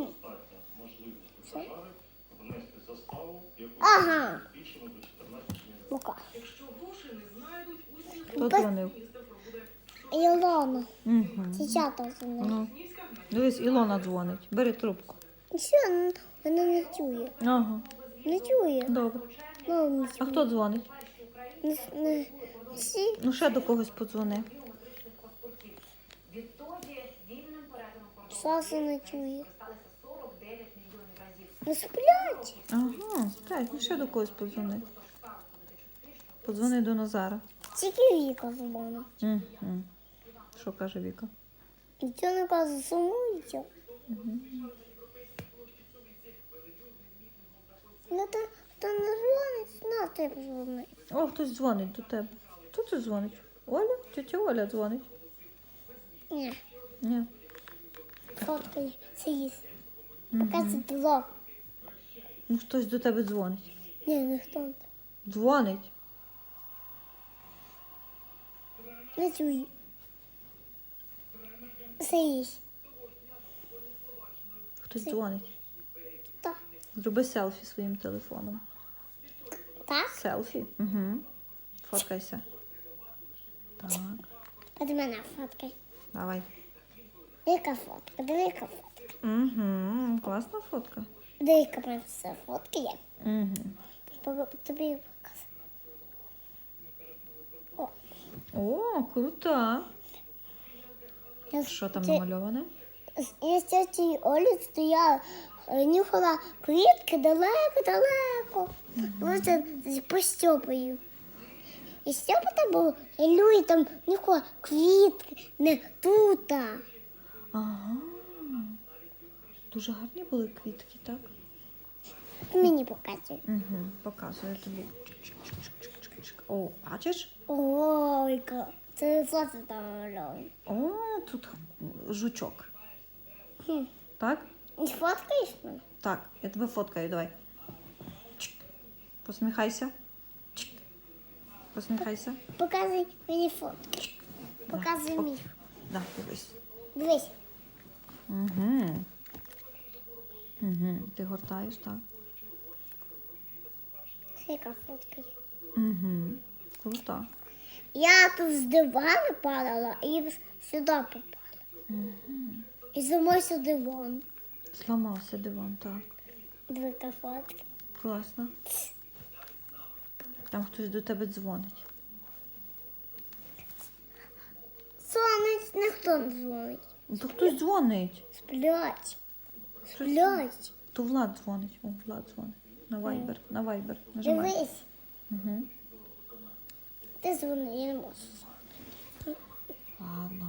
достатня можливість держави внести заставу, яку Ага. збільшено до 14 мільйонів. Лука. Якщо гроші не знайдуть, усі Хто дзвонив? Ілона. Угу. Дівчата. Ну, дивись, Ілона дзвонить. Бери трубку. Що, вона не чує. Ага, Не чує. добре. Ну, не А хто дзвонить? Не, не, всі. Ну, ще до когось подзвони. Перетином кордону Саса не чує. сталося 49 мільйонів разів. Не сплять. Ага, сплять, ну ще до когось подзвони. Подзвони до Назара. Тільки Віка дзвонить. Угу. Що каже Віка? Нічого не каже, сумується. Ну, то, хто не дзвонить, на ти дзвонить. О, хтось дзвонить до тебе. Хто це дзвонить? Оля? Тетя Оля дзвонить. Ні, Ні. Фоткай, це їсть. Показує блог. Ну хтось до тебе дзвонить. Ні, ніхто. Дзвонить. Не чує. Це їсть. Хтось дзвонить. Так. Зроби селфі своїм телефоном. Так? Селфі? Угу. Фоткайся. Так, От мене фоткай. давай. Яка фотка? Велика фотка. Угу. Класна фотка. Велика мене все фотка є. Угу. Тобі покажу. О, О, крута. Що там намальоване? Я з тітю Олі стояла, е, нюхала квітки далеко-далеко. Може, по Стьопою. І Стьопа там був, і Люї там нюхала квітки, не тута. Ага. Дуже гарні були квітки, так? Мені показує. Угу. Показую тобі. О, бачиш? Ойка, це фото там малює. О, тут жучок. Хм. Так? І Фоткаєш мене? Так, я тебе фоткаю, давай. Чик. Посміхайся. Чик. Посміхайся. Показуй мені фотки. Показуй мій. Да, дивись. Дивись. Угу. Угу. Ти гортаєш, так? Яка фотка. Угу. Круто. Я тут з дивана падала і сюди попала. І зламався диван. Зламався диван, так. Дві фотки. Класно. Там хтось до тебе дзвонить. Сонець ніхто не дзвонить. Ну, То хтось дзвонить. Сплять. Сплять. То Влад дзвонить. О, Влад дзвонить. На вайбер. На вайбер. Нажимай. Дивись. Угу. Ти дзвони, я не можу. Ладно.